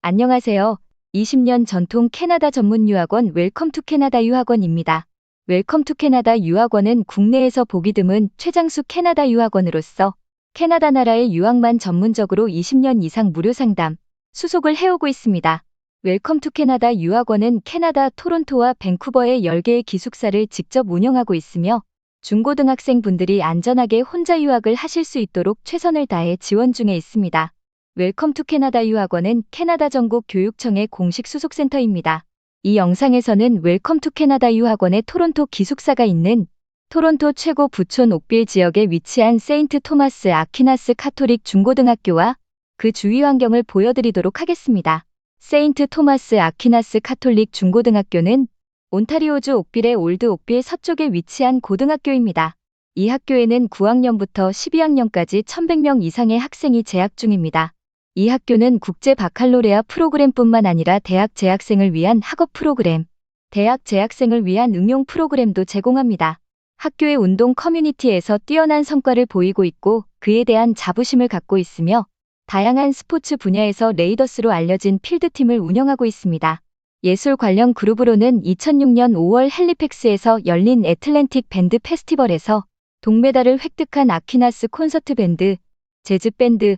안녕하세요. 20년 전통 캐나다 전문 유학원 웰컴 투 캐나다 유학원입니다. 웰컴 투 캐나다 유학원은 국내에서 보기 드문 최장수 캐나다 유학원으로서 캐나다 나라의 유학만 전문적으로 20년 이상 무료 상담, 수속을 해오고 있습니다. 웰컴 투 캐나다 유학원은 캐나다 토론토와 밴쿠버의 10개의 기숙사를 직접 운영하고 있으며 중고등학생 분들이 안전하게 혼자 유학을 하실 수 있도록 최선을 다해 지원 중에 있습니다. 웰컴 투 캐나다 유학원은 캐나다 전국 교육청의 공식 수속센터입니다. 이 영상에서는 웰컴 투 캐나다 유학원의 토론토 기숙사가 있는 토론토 최고 부촌 옥빌 지역에 위치한 세인트 토마스 아퀴나스 카톨릭 중고등학교와 그 주위 환경을 보여드리도록 하겠습니다. 세인트 토마스 아퀴나스 카톨릭 중고등학교는 온타리오주 옥빌의 올드 옥빌 서쪽에 위치한 고등학교입니다. 이 학교에는 9학년부터 12학년까지 1100명 이상의 학생이 재학 중입니다. 이 학교는 국제 바칼로레아 프로그램뿐만 아니라 대학 재학생을 위한 학업 프로그램, 대학 재학생을 위한 응용 프로그램도 제공합니다. 학교의 운동 커뮤니티에서 뛰어난 성과를 보이고 있고 그에 대한 자부심을 갖고 있으며 다양한 스포츠 분야에서 레이더스로 알려진 필드팀을 운영하고 있습니다. 예술 관련 그룹으로는 2006년 5월 헬리팩스에서 열린 애틀랜틱 밴드 페스티벌에서 동메달을 획득한 아퀴나스 콘서트 밴드, 재즈 밴드,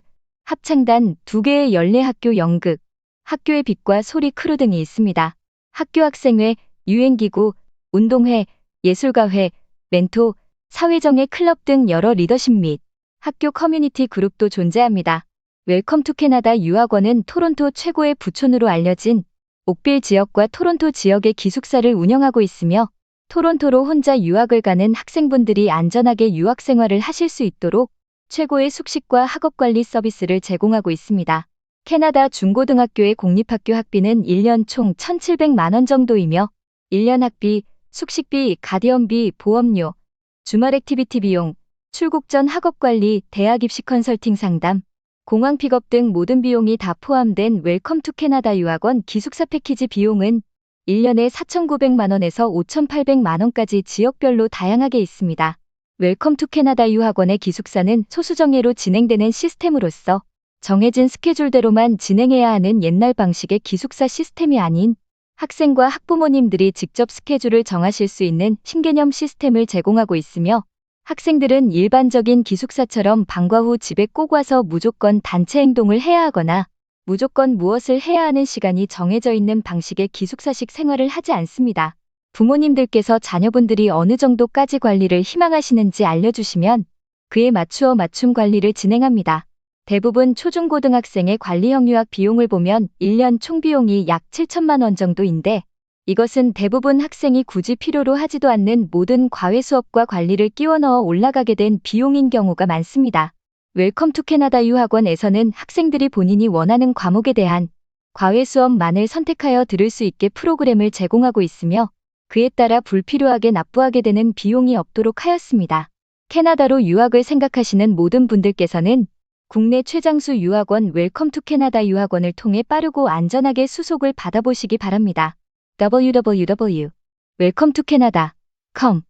합창단 두 개의 연례 학교 연극, 학교의 빛과 소리 크루 등이 있습니다. 학교 학생회, 유행기구, 운동회, 예술가회, 멘토, 사회정예 클럽 등 여러 리더십 및 학교 커뮤니티 그룹도 존재합니다. 웰컴 투 캐나다 유학원은 토론토 최고의 부촌으로 알려진 옥빌 지역과 토론토 지역의 기숙사를 운영하고 있으며 토론토로 혼자 유학을 가는 학생분들이 안전하게 유학 생활을 하실 수 있도록 최고의 숙식과 학업관리 서비스를 제공하고 있습니다. 캐나다 중고등학교의 공립학교 학비는 1년 총 1,700만 원 정도이며 1년 학비, 숙식비, 가디언비, 보험료, 주말 액티비티 비용, 출국 전 학업관리, 대학 입시 컨설팅 상담, 공항 픽업 등 모든 비용이 다 포함된 웰컴 투 캐나다 유학원 기숙사 패키지 비용은 1년에 4,900만 원에서 5,800만 원까지 지역별로 다양하게 있습니다. 웰컴 투 캐나다 유학원의 기숙사는 소수정예로 진행되는 시스템으로서 정해진 스케줄대로만 진행해야 하는 옛날 방식의 기숙사 시스템이 아닌 학생과 학부모님들이 직접 스케줄을 정하실 수 있는 신개념 시스템을 제공하고 있으며 학생들은 일반적인 기숙사처럼 방과 후 집에 꼭 와서 무조건 단체 행동을 해야 하거나 무조건 무엇을 해야 하는 시간이 정해져 있는 방식의 기숙사식 생활을 하지 않습니다. 부모님들께서 자녀분들이 어느 정도까지 관리를 희망하시는지 알려주시면 그에 맞추어 맞춤 관리를 진행합니다. 대부분 초중고등학생의 관리 형 유학 비용을 보면 1년 총 비용이 약 7천만 원 정도인데 이것은 대부분 학생이 굳이 필요로 하지도 않는 모든 과외 수업과 관리를 끼워 넣어 올라가게 된 비용인 경우가 많습니다. 웰컴 투 캐나다 유학원에서는 학생들이 본인이 원하는 과목에 대한 과외 수업만을 선택하여 들을 수 있게 프로그램을 제공하고 있으며 그에 따라 불필요하게 납부하게 되는 비용이 없도록 하였습니다. 캐나다로 유학을 생각하시는 모든 분들께서는 국내 최장수 유학원 웰컴 투 캐나다 유학원을 통해 빠르고 안전하게 수속을 받아보시기 바랍니다. www. welcome to Canada.com